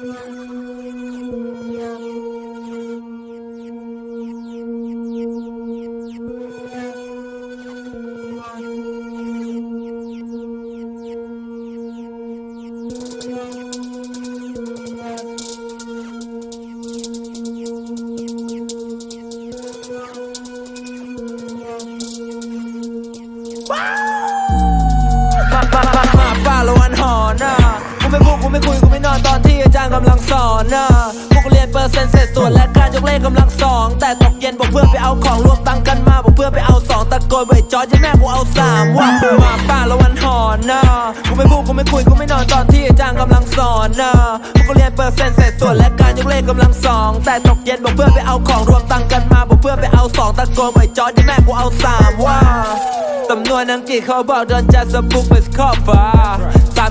มาม กูไม่พูดกูไม่คุยกูไม่นอนตอนที่อาจารย์กำลังสอนนะพวกเรียนเปอร์เซ็นต์เศษส่วนและการยกเลขกำลังสองแต่ตกเย็นบอกเพื่อนไปเอาของรวมตังค์กันมาบอกเพื่อนไปเอาสองตะโกนไปจอร์จแม่กูเอาสามว่ะมาป้าละวันหอนนะกูไม่พูดกูไม่คุยกูไม่นอนตอนที่อาจารย์กำลังสอนนะพวกเรียนเปอร์เซ็นต์เศษส่วนและการยกเลขกำลังสองแต่ตกเย็นบอกเพื่อนไปเอาของรวมตังค์กันมาบอกเพื่อนไปเอาสองตะโกนไปจอร์จแม่กูเอาสามว่ะสำนวนอังกฤษเขาบอก don't judge a book with cover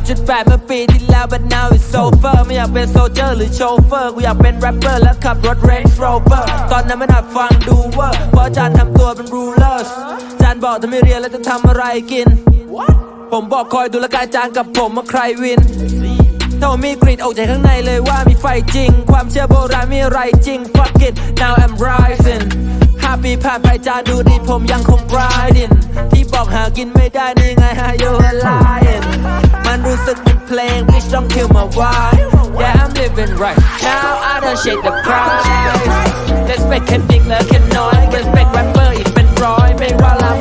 3.8 เมื่อปีที่แล้ว but now it's over ไม่อยากเป็นโซเจอร์หรือโชเฟอร์ กูอยากเป็นแรปเปอร์และขับรถ Range Rover ตอนนั้นไม่นัดฟังดูเวอร์เพราะอาจารย์ทำตัวเป็น rulers อาจารย์บอกถ้าไม่เรียนแล้วจะทำอะไรกิน ผมบอกคอยดูแลกอาจารย์กับผมว่าใครวินถ้าว่ามีกรีดออกจากข้างในเลยว่ามีไฟจริง ความเชื่อโบราณมีอะไรจริง fuck it now I'm rising ห้าปีผ่านไปจานดูดีผมยังคง grinding ที่บอกหากินไม่ได้นี่ไง how you lying มันรู้สึกเป็นเพลง bitch don't kill my vibe yeah I'm living right now I don't shake the price respect แค่บิ๊กและแค่น้อย respect rapper อีกเป็นร้อยไม่ว่าลา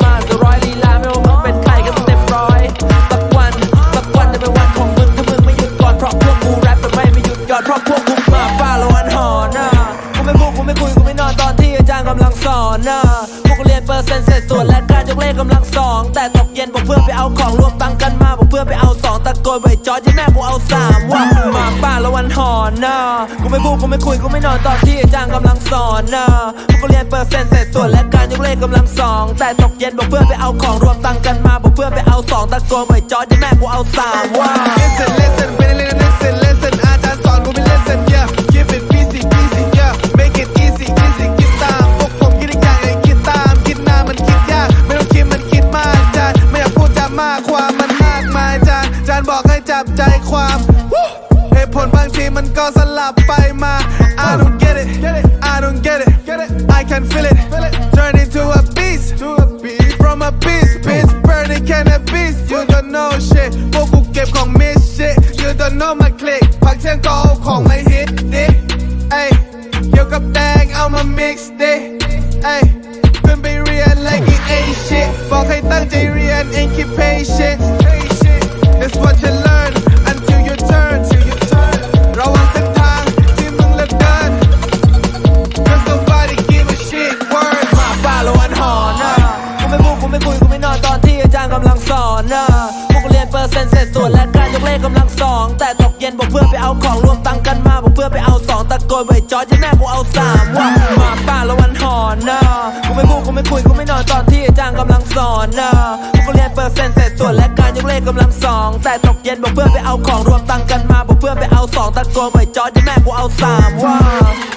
มา เปอร์เซ็นต์เศษส่วนและการยกเลขกำลังสอง แต่ตกเย็นบอกเพื่อนไปเอาของรวมตังค์กันมาบอกเพื่อนไปเอาสองตะโกนไปจอร์จแม่กูเอาสามว่ะมาป้าละวันหอนนะกูไม่พูดกูไม่คุยกูไม่นอนตอนที่อาจารย์กำลังสอนนะพวกกูเรียนเปอร์เซ็นต์เศษส่วนและการยกเลขกำลังสองแต่ตกเย็นบอกเพื่อนไปเอาของรวมตังค์กันมาบอกเพื่อนไปเอาสองตะโกนไปจอร์จแม่กูเอาสามว่ะ Listen, listen, really, really listen, listen ใจความเหตุผลบางทีมันก็สลับไปมา I don't get it I don't get it I can feel it Turn into a beast From a beast Bitch burning cannabis You don't know shit พวกกูเก็บของ miss shit You don't know my click พักเที่ยงก็เอาของมาฮิตดิเอ้ยเกี่ยวกับแดงเอามา mix ดิเอ้ยขึ้นไปเรียน like it ain't shit บอกให้ตั้งใจเรียน and keep patient ลังสอพวกเรียนเปอร์เซ็นต์เศษส่วนและการยกเลขกำลังสองแต่ตกเย็นบอกเพื่อนไปเอาของรวมตังค์กันมาบอกเพื่อนไปเอาสองตะโกนไปจอร์จแม่กูเอาสามว่ะมาป้าละวันหอนเน่ะกูไม่พูดกูไม่คุยกูไม่นอนตอนที่อาจารย์กำลังสอนเน่ะพวกเรียนเปอร์เซ็นต์เศษส่วนและการยกเลขกำลังสองแต่ตกเย็นบอกเพื่อนไปเอาของรวมตังค์กันมาบอกเพื่อนไปเอาสองตะโกนไปจอร์จแม่กูเอาสามว่ะ